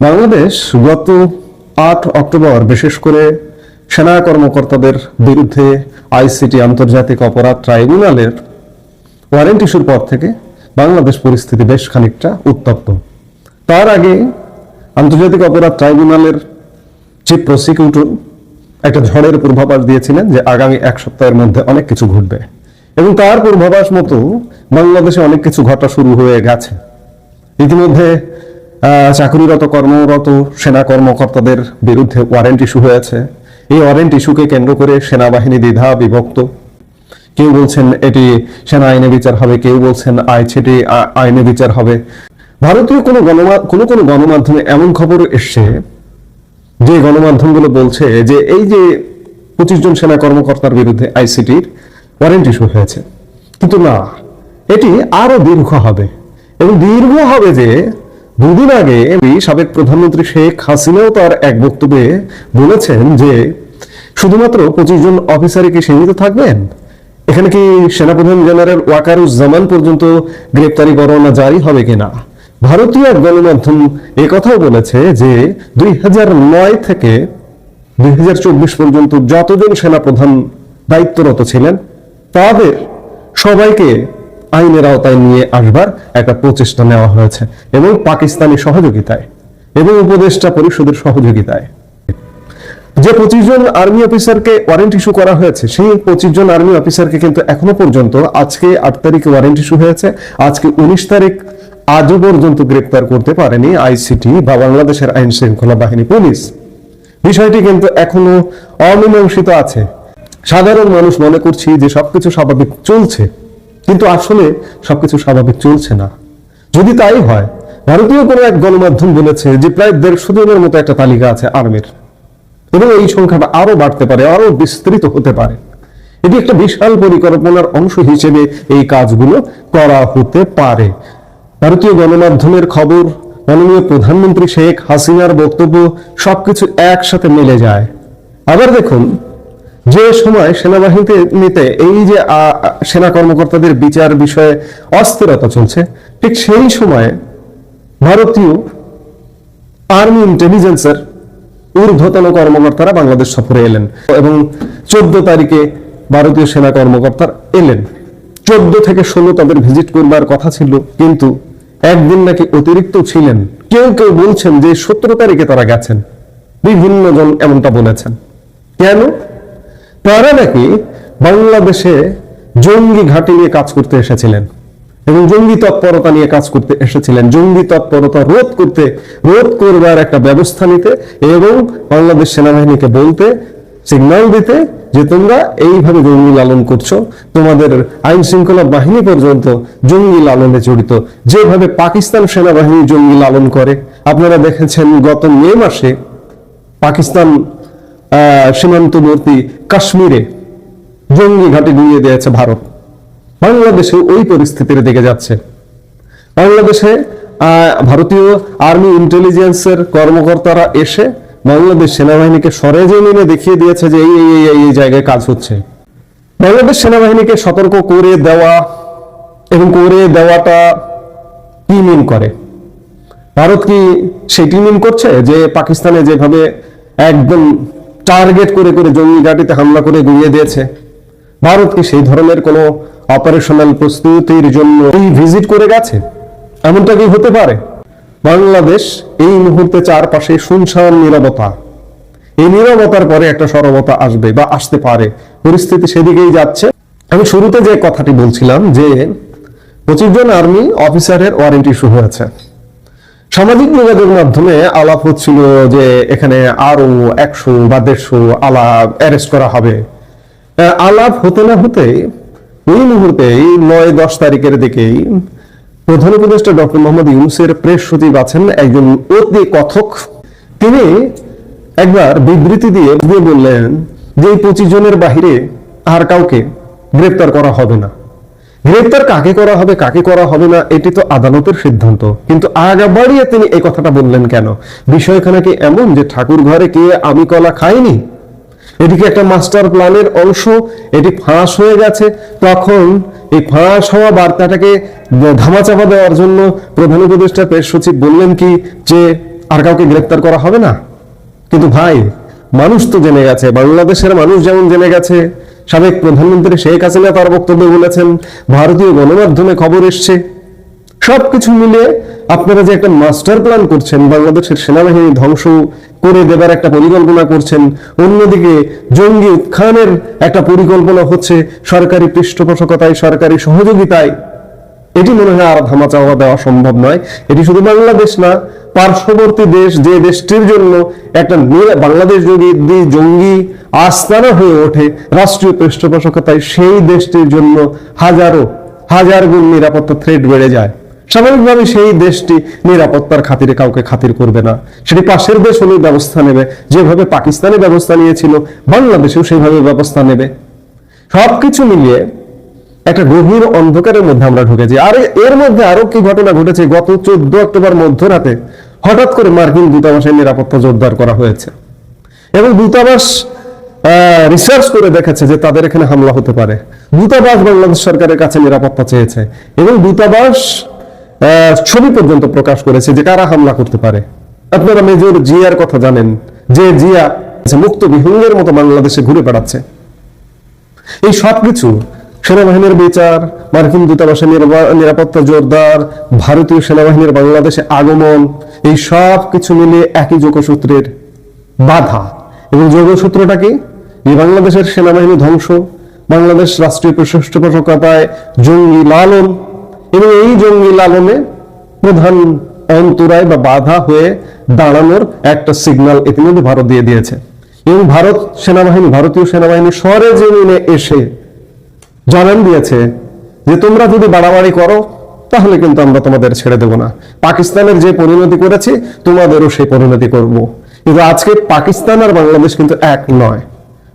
বাংলাদেশ গত আট অক্টোবর, বিশেষ করে সেনা কর্মকর্তাদের বিরুদ্ধে আইসিটি আন্তর্জাতিক অপরাধ ট্রাইব্যুনালের ওয়ারেন্ট ইস্যুর পর থেকে বাংলাদেশ পরিস্থিতি বেশ খানিকটা উত্তপ্ত। তার আগে আন্তর্জাতিক অপরাধ ট্রাইব্যুনালের চিফ প্রসিকিউটর একটা ঝড়ের পূর্বাভাস দিয়েছিলেন যে আগামী এক সপ্তাহের মধ্যে অনেক কিছু ঘটবে। এবং তার পূর্বাভাস মতো বাংলাদেশে অনেক কিছু ঘটা শুরু হয়ে গেছে। ইতিমধ্যে চাকরিরত কর্মরত সেনা কর্মকর্তাদের বিরুদ্ধে ওয়ারেন্ট ইস্যু হয়েছে। এই ওয়ারেন্ট ইস্যুকে কেন্দ্র করে সেনাবাহিনী দ্বিধা বিভক্ত। কেউ বলছেন এটি সেনা আইনে বিচার হবে, কেউ বলছেন আইছিটি আইনে বিচার হবে। ভারতীয় কোনো গণমা, কোনো কোনো গণমাধ্যমে এমন খবর এসছে যে গণমাধ্যমগুলো বলছে যে এই যে পঁচিশ জন সেনা কর্মকর্তার বিরুদ্ধে আইসিটির ওয়ারেন্ট ইস্যু হয়েছে। কিন্তু না, এটি আরও দীর্ঘ হবে এবং দীর্ঘ হবে যে দুদিন আগে সাবেক প্রধানমন্ত্রী শেখ হাসিনাও তার এক বক্তব্যে বলেছেন যে, শুধুমাত্র পঁচিশ জন অফিসারই কি সীমিত থাকবেন? এখানে কি সেনাপ্রধান জেনারেল ওয়াকারুজ্জামান পর্যন্ত গ্রেপ্তারি পরোয়ানা জারি হবে কিনা? ভারতীয় গণমাধ্যম একথাও বলেছে যে, দুই থেকে দুই হাজার চব্বিশ পর্যন্ত যতজন সেনাপ্রধান দায়িত্বরত ছিলেন, তাদের সবাইকে আইনের আওতায় নিয়ে আসবার একটা প্রচেষ্টা নেওয়া হয়েছে এবং পাকিস্তানি সহযোগিতায় এবং উপদেষ্টা পরিষদের সহযোগিতায়। যে পঁচিশ জন আর্মি অফিসারকে ওয়ারেন্ট ইস্যু করা হয়েছে, সেই পঁচিশ জন আর্মি অফিসারকে কিন্তু এখনও পর্যন্ত আজকে আট তারিখে ওয়ারেন্ট ইস্যু হয়েছে। আজকে উনিশ তারিখ আজও পর্যন্ত গ্রেপ্তার করতে পারেনি আইসিটি বা বাংলাদেশের আইন শৃঙ্খলা বাহিনী পুলিশ। বিষয়টি কিন্তু এখনও অমীমাংসিত আছে। সাধারণ মানুষ মনে করছি যে সবকিছু স্বাভাবিক চলছে। কিন্তু আসলে সবকিছু স্বাভাবিক চলছে না। যদি তাই হয়, ভারতীয় কোনো এক গণমাধ্যম বলেছে যে প্রায় দেড়শো জনের মতো একটা তালিকা আছে আর্মির। এবং এই সংখ্যাটা আরও বাড়তে পারে আরও বিস্তৃত হতে পারে। এটি একটা বিশাল পরিকল্পনার অংশ হিসেবে এই কাজগুলো করা হতে পারে। ভারতীয় গণমাধ্যমের খবর, মাননীয় প্রধানমন্ত্রী শেখ হাসিনার বক্তব্য সবকিছু একসাথে মিলে যায়। আবার দেখুন যে সময় সেনাবাহিনীতে নিতে এই যে সেনা কর্মকর্তাদের বিচার বিষয়ে অস্থিরতা চলছে, ঠিক সেই সময়ে ভারতীয় আর্মি ইন্টেলিজেন্সের ঊর্ধ্বতন কর্মকর্তারা বাংলাদেশ সফরে এলেন এবং চোদ্দ তারিখে ভারতীয় সেনা কর্মকর্তারা এলেন। চোদ্দ থেকে ষোলো তাদের ভিজিট করবার কথা ছিল, কিন্তু একদিন নাকি অতিরিক্ত ছিলেন। কেউ কেউ বলছেন যে সতেরো তারিখে তারা গেছেন। বিভিন্ন জন এমনটা বলেছেন। কেন? তারা নাকি বাংলাদেশে জঙ্গি ঘাঁটি নিয়ে কাজ করতে এসেছিলেন এবং জঙ্গি তৎপরতা নিয়ে কাজ করতে এসেছিলেন। জঙ্গি তৎপরতা রোধ করতে, রোধ করবার একটা ব্যবস্থা নিতে এবং বাংলাদেশ সেনাবাহিনীকে বলতে সিগন্যাল দিতে যে তোমরা এইভাবে জঙ্গি লালন করছ। তোমাদের আইন শৃঙ্খলা বাহিনী পর্যন্ত জঙ্গি লালনে জড়িত। যেভাবে পাকিস্তান সেনাবাহিনী জঙ্গি লালন করে। আপনারা দেখেছেন গত মে মাসে পাকিস্তান সীমান্তবর্তী কাশ্মীরে জঙ্গি ঘাটে গুঁড়িয়ে দিয়েছে ভারত। বাংলাদেশে ওই পরিস্থিতির দিকে যাচ্ছে। বাংলাদেশে ভারতীয় আর্মি ইন্টেলিজেন্সের কর্মকর্তারা এসে বাংলাদেশ সেনাবাহিনীকে সরেজমিনে দেখিয়ে দিয়েছে যে এই এই এই জায়গায় কাজ হচ্ছে। বাংলাদেশ সেনাবাহিনীকে সতর্ক করে দেওয়া এবং করে দেওয়াটা কি মিন করে? ভারত কি সেটি মিন করছে যে পাকিস্তানে যেভাবে একদম টার্গেট করে করে জঙ্গি ঘাটিতে হামলা করে গুঁড়িয়ে দিয়েছে। ভারত কি সেই ধরনের কোনো অপারেশনাল প্রস্তুতির জন্য এই ভিজিট করে গেছে? এমনটা কি হতে পারে? বাংলাদেশ এই মুহূর্তে চারপাশে শুনশান নিরবতা। এই নিরবতার পরে একটা সরবতা আসবে বা আসতে পারে। পরিস্থিতি সেদিকেই যাচ্ছে। আমি শুরুতে যে কথাটি বলছিলাম যে পঁচিশ জন আর্মি অফিসারের ওয়ারেন্ট ইস্যু হয়েছে। সামাজিক যোগাযোগ মাধ্যমে আলাপ হচ্ছিল যে এখানে আরও একশো বা দেড়শো আলাপ অ্যারেস্ট করা হবে। আলাপ হতে না হতে ওই মুহূর্তেই নয় দশ তারিখের দিকেই প্রধান উপদেষ্টা ডক্টর মোহাম্মদ ইউনুসের প্রেস সচিব আছেন একজন অতি কথক। তিনি একবার বিবৃতি দিয়ে বললেন যে পঁচিশ জনের বাহিরে আর কাউকে গ্রেপ্তার করা হবে না। গ্রেপ্তার কাকে করা হবে, কাকে করা হবে না, এটি তো আদালতের সিদ্ধান্ত। কিন্তু আগা বাড়িয়ে তিনি এই কথাটা বললেন কেন? বিষয়খানা কি এমন যে ঠাকুর ঘরে কে আমি কলা খাইনি? এটি কি একটা মাস্টার প্ল্যানের অংশ? এটি ফাঁস হয়ে গেছে। তখন এই ফাঁস হওয়া বার্তাটাকে ধামাচাপা দেওয়ার জন্য প্রধান উপদেষ্টা প্রেস সচিব বললেন কি, যে আর কাউকে গ্রেপ্তার করা হবে না। কিন্তু ভাই, মানুষ তো জেনে গেছে, বাংলাদেশের মানুষ যেমন জেনে গেছে সাবেক প্রধানমন্ত্রী শেখ হাসিনা তার বক্তব্যে বলেছেন, ভারতীয় গণমাধ্যমে খবর এসছে। সবকিছু মিলে আপনারা যে একটা মাস্টার প্ল্যান করছেন, বাংলাদেশের সেনাবাহিনী ধ্বংস করে দেবার একটা পরিকল্পনা করছেন, অন্যদিকে জঙ্গি উত্থানের একটা পরিকল্পনা হচ্ছে সরকারি পৃষ্ঠপোষকতায়, সরকারি সহযোগিতায় এটি মনে হয় আর ধামা চাওয়া দেওয়া সম্ভব নয়। এটি শুধু বাংলাদেশ না, পার্শ্ববর্তী দেশ, যে দেশটির জন্য একটা বাংলাদেশ যদি জঙ্গি আস্তানা হয়ে ওঠে রাষ্ট্রীয় পৃষ্ঠপোষকতায়, সেই দেশটির জন্য হাজারো, হাজার গুণ নিরাপত্তা থ্রেট বেড়ে যায়। স্বাভাবিকভাবে সেই দেশটি নিরাপত্তার খাতিরে কাউকে খাতির করবে না। সেটি পাশের দেশ হলেও ব্যবস্থা নেবে। যেভাবে পাকিস্তানে ব্যবস্থা নিয়েছিল, বাংলাদেশেও সেইভাবে ব্যবস্থা নেবে। সবকিছু মিলিয়ে একটা গভীর অন্ধকারের মধ্যে আমরা ঢুকেছি। আর এর মধ্যে আরও কি ঘটনা ঘটেছে? গত চোদ্দ অক্টোবর মধ্যরাতে হঠাৎ করে মার্কিন দূতাবাসের নিরাপত্তা জোরদার করা হয়েছে। এবং দূতাবাস রিসার্চ করে দেখেছে যে তাদের এখানে হামলা হতে পারে। দূতাবাস বাংলাদেশ সরকারের কাছে নিরাপত্তা চেয়েছে এবং দূতাবাস ছবি পর্যন্ত প্রকাশ করেছে যে কারা হামলা করতে পারে। আপনারা মেজর জিয়ার কথা জানেন যে জিয়া মুক্ত বিহঙ্গের মতো বাংলাদেশে ঘুরে বেড়াচ্ছে। এই সবকিছু সেনাবাহিনীর বিচার, মার্কিন দূতাবাসের নিরাপত্তা জোরদার, ভারতীয় সেনাবাহিনীর বাংলাদেশে আগমন, এই সব কিছু মিলিয়ে একই যোগসূত্রের বাধা। এবং যোগসূত্রটা কি? এই বাংলাদেশের সেনাবাহিনী ধ্বংস, বাংলাদেশ রাষ্ট্রীয় পৃষ্ঠপোষকতায় জঙ্গি লালন, এবং এই জঙ্গি লালনে প্রধান অন্তরায় বা বাধা হয়ে দাঁড়ানোর একটা সিগন্যাল ইতিমধ্যে ভারত দিয়ে দিয়েছে। এবং ভারত সেনাবাহিনী, ভারতীয় সেনাবাহিনী সরে জমিনে এসে জানান দিয়েছে যে তোমরা যদি বাড়াবাড়ি করো, তাহলে কিন্তু আমরা তোমাদের ছেড়ে দেব না। পাকিস্তানের যে পরিণতি করেছি, তোমাদেরও সেই পরিণতি করব। কিন্তু আজকে পাকিস্তান আর বাংলাদেশ কিন্তু এক নয়।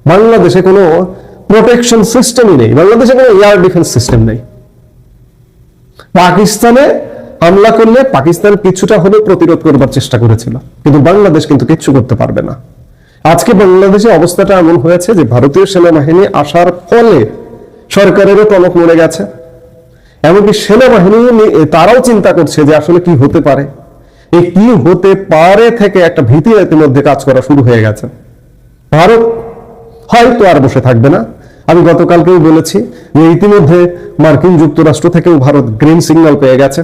বাংলাদেশে কোনো প্রোটেকশন সিস্টেমই নেই। বাংলাদেশে কোনো এয়ার ডিফেন্স সিস্টেম নেই। পাকিস্তানে হামলা করলে পাকিস্তান কিছুটা হলে প্রতিরোধ করবার চেষ্টা করেছিল। কিন্তু বাংলাদেশ কিন্তু কিচ্ছু করতে পারবে না। আজকে বাংলাদেশে অবস্থাটা এমন হয়েছে যে ভারতীয় সেনাবাহিনী আসার ফলে সরকারেরও টনক মরে গেছে। এমনকি সেনাবাহিনী তারাও চিন্তা করছে যে আসলে কি হতে পারে। এই কি হতে পারে থেকে একটা ভীতি ইতিমধ্যে কাজ করা শুরু হয়ে গেছে। ভারত হয়তো আর বসে থাকবে না। আমি গতকালকেও বলেছি যে ইতিমধ্যে মার্কিন যুক্তরাষ্ট্র থেকেও ভারত গ্রিন সিগন্যাল পেয়ে গেছে।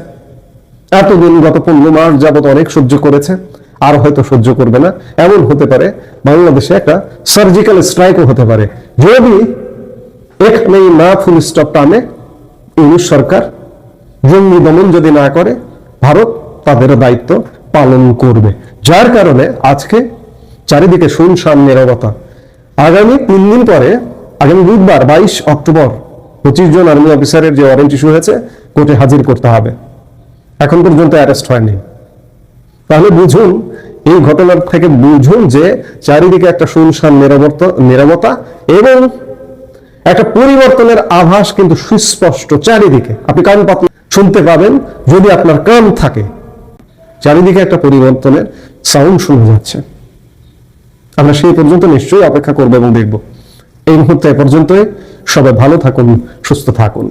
এতদিন গত পনেরো মাস যাবত অনেক সহ্য করেছে, আর হয়তো সহ্য করবে না। এমন হতে পারে, বাংলাদেশে একটা সার্জিক্যাল স্ট্রাইকও হতে পারে। যদি এখানেই না ফুল স্টপ টানে ইংলিশ সরকার জঙ্গি দমন যদি না করে, ভারত তাদের দায়িত্ব পালন করবে। যার কারণে আজকে চারিদিকে শুনশান, নিরবতা। আগামী তিন দিন পরে, আগামী বুধবার, বাইশ অক্টোবর, পঁচিশ জন আর্মি অফিসারের যে ওয়ারেন্ট ইস্যু হয়েছে, কোর্টে হাজির করতে হবে। এখন পর্যন্ত অ্যারেস্ট হয়নি। তাহলে বুঝুন, এই ঘটনার থেকে বুঝুন যে চারিদিকে একটা শুনশান নিরবতা নিরবতা এবং একটা পরিবর্তনের আভাস কিন্তু সুস্পষ্ট চারিদিকে। আপনি কান পাতলে শুনতে পাবেন, যদি আপনার কান থাকে, চারিদিকে একটা পরিবর্তনের সাউন্ড শোনা যাচ্ছে। আমরা সেই পর্যন্ত নিশ্চয়ই অপেক্ষা করব এবং দেখব। এই মুহূর্তে পর্যন্তই। সবাই ভালো থাকুন, সুস্থ থাকুন।